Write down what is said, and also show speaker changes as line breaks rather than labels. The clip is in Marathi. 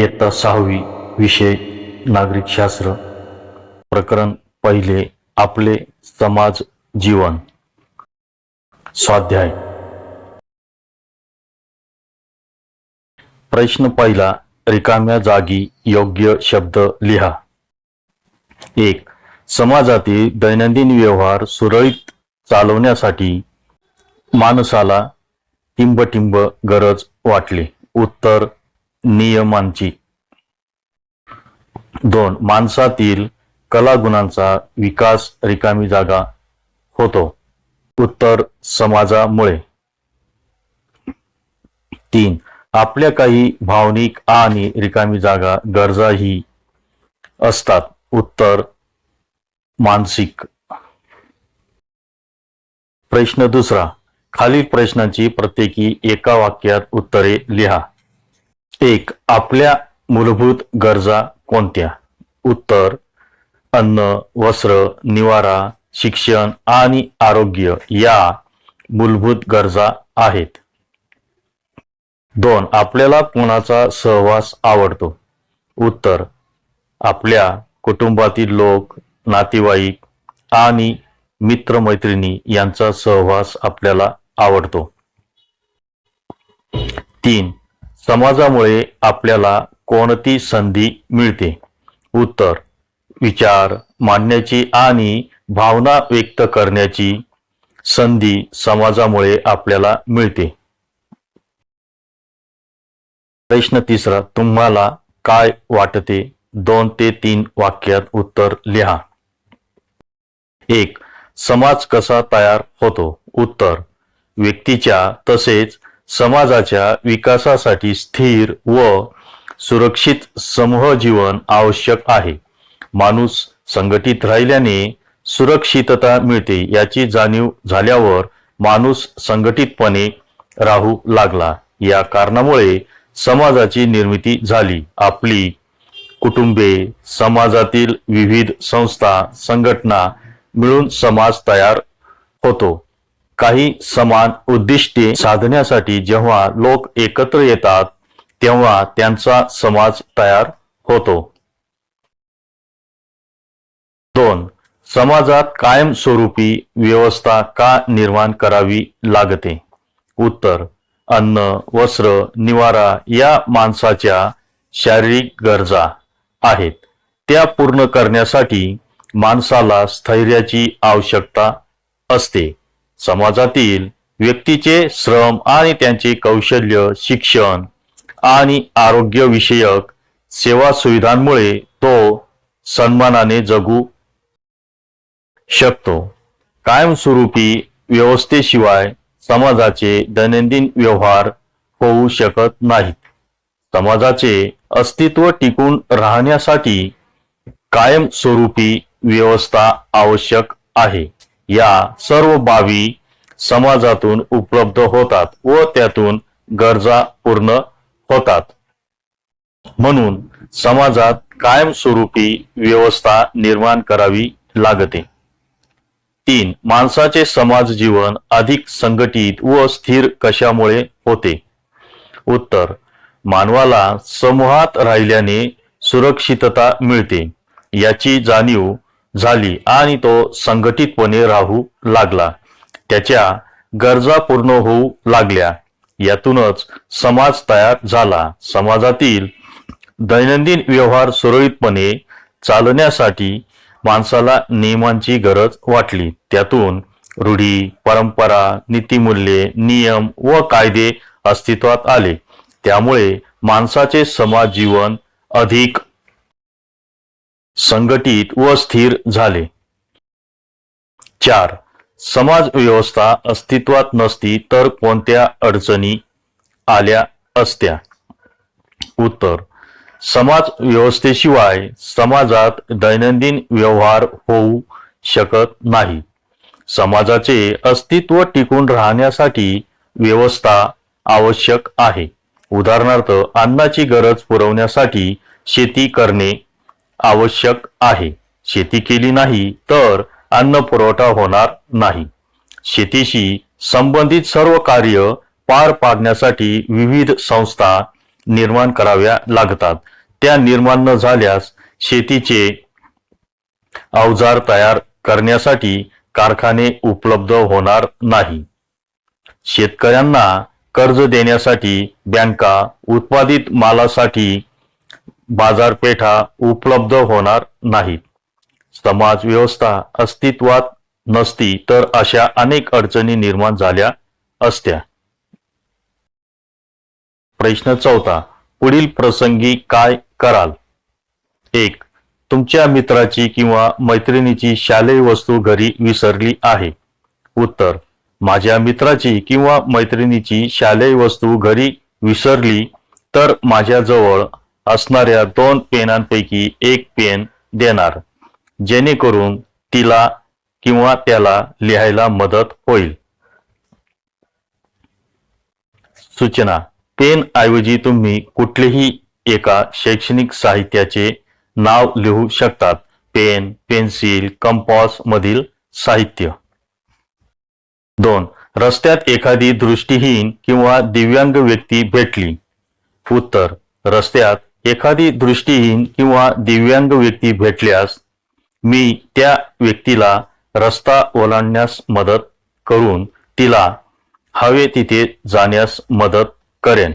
इयत्ता सहावी विषय नागरिकशास्त्र प्रकरण पहिले आपले समाज जीवन. स्वाध्याय. प्रश्न पहिला रिकाम्या जागी योग्य शब्द लिहा. एक समाजातील दैनंदिन व्यवहार सुरळीत चालवण्यासाठी माणसाला टिंबटिंब गरज वाटली. उत्तर नियमांची. दोन माणसातील कलागुणांचा विकास रिकामी जागा होतो. उत्तर समाजामुळे. तीन आपल्या काही भावनिक आणि रिकामी जागा गरजाही असतात. उत्तर मानसिक. प्रश्न दुसरा खालील प्रश्नांची प्रत्येकी एका वाक्यात उत्तरे लिहा. एक आपल्या मूलभूत गरजा कोणत्या? उत्तर अन्न वस्त्र निवारा शिक्षण आणि आरोग्य या मूलभूत गरजा आहेत. दोन आपल्याला कोणाचा सहवास आवडतो? उत्तर आपल्या कुटुंबातील लोक नातेवाईक आणि मित्रमैत्रिणी यांचा सहवास आपल्याला आवडतो. तीन समाजामुळे आपल्याला कोणती संधी मिळते? उत्तर विचार मांडण्याची आणि भावना व्यक्त करण्याची संधी समाजामुळे आपल्याला मिळते. प्रश्न तिसरा तुम्हाला काय वाटते? दोन ते तीन वाक्यात उत्तर लिहा. एक समाज कसा तयार होतो? उत्तर व्यक्तीच्या तसेच समाजाच्या विकासासाठी स्थिर व सुरक्षित समूह जीवन आवश्यक आहे. माणूस संघटित राहिल्याने सुरक्षितता मिळते याची जाणीव झाल्यावर माणूस संघटितपणे राहू लागला. या कारणामुळे समाजाची निर्मिती झाली. आपली कुटुंबे समाजातील विविध संस्था संघटना मिळून समाज तयार होतो. काही समान उद्दिष्टे साधण्यासाठी जेव्हा लोक एकत्र येतात तेव्हा त्यांचा समाज तयार होतो. दोन समाजात कायमस्वरूपी व्यवस्था का निर्माण करावी लागते? उत्तर अन्न वस्त्र निवारा या माणसाच्या शारीरिक गरजा आहेत. त्या पूर्ण करण्यासाठी माणसाला स्थैर्याची आवश्यकता असते. समाजातील व्यक्तीचे श्रम आणि त्यांचे कौशल्य शिक्षण आणि आरोग्य विषयक सेवा सुविधांमुळे तो सन्मानाने जगू शकतो. कायमस्वरूपी व्यवस्थेशिवाय समाजाचे दैनंदिन व्यवहार होऊ शकत नाहीत. समाजाचे अस्तित्व टिकून राहण्यासाठी कायमस्वरूपी व्यवस्था आवश्यक आहे. या सर्व बाबी समाजातून उपलब्ध होतात व त्यातून गरजा पूर्ण होतात. म्हणून समाजात कायमस्वरूपी व्यवस्था निर्माण करावी लागते. तीन माणसाचे समाज जीवन अधिक संघटित व स्थिर कशामुळे होते? उत्तर मानवाला समूहात राहिल्याने सुरक्षितता मिळते. याची जाणीव झाली आणि तो संघटितपणे राहू लागला. त्याच्या गरजा पूर्ण होऊ लागल्या. यातूनच समाज तयार झाला. समाजातील दैनंदिन व्यवहार सुरळीतपणे चालण्यासाठी माणसाला नियमांची गरज वाटली. त्यातून रूढी परंपरा नीतिमूल्ये नियम व कायदे अस्तित्वात आले. त्यामुळे माणसाचे समाज जीवन अधिक संघटित व स्थिर झाले. चार. समाज व्यवस्था अस्तित्वात नसती तर कोणत्या अडचणी आल्या असत्या? उत्तर. समाज व्यवस्थेशिवाय समाजात दैनंदिन व्यवहार होऊ शकत नाही. समाजाचे अस्तित्व टिकून राहण्यासाठी व्यवस्था आवश्यक आहे. उदाहरणार्थ अन्नाची गरज पुरवण्यासाठी शेती करणे आवश्यक आहे. शेती केली नाही तर अन्न पुरवठा होणार नाही. शेतीशी संबंधित सर्व कार्य पार पाडण्यासाठी विविध संस्था निर्माण कराव्या लागतात. त्या निर्माण न झाल्यास शेतीचे अवजार तयार करण्यासाठी कारखाने उपलब्ध होणार नाही. शेतकऱ्यांना कर्ज देण्यासाठी बँका उत्पादित मालासाठी बाजारपेठा उपलब्ध होणार नाहीत. समाज व्यवस्था अस्तित्वात नसती तर अशा अनेक अडचणी निर्माण झाल्या असत्या. प्रश्न चौथा पुढील प्रसंगी काय कराल? एक तुमच्या मित्राची किंवा मैत्रिणीची शालेय वस्तू घरी विसरली आहे. उत्तर माझ्या मित्राची किंवा मैत्रिणीची शालेय वस्तू घरी विसरली तर माझ्याजवळ असणाऱ्या दोन पेनांपैकी एक पेन देणार जेणेकरून तिला किंवा त्याला लिहायला मदत होईल. सूचना. पेन ऐवजी तुम्ही कुठलेही एका शैक्षणिक साहित्याचे नाव लिहू शकतात. पेन पेन्सिल कंपॉस मधील साहित्य. दोन. रस्त्यात एखादी दृष्टीहीन किंवा दिव्यांग व्यक्ती भेटली. उत्तर. रस्त्यात एखादी दृष्टीहीन किंवा दिव्यांग व्यक्ती भेटल्यास मी त्या व्यक्तीला रस्ता ओलांडण्यास मदत करून तिला हवे तिथे जाण्यास मदत करेन.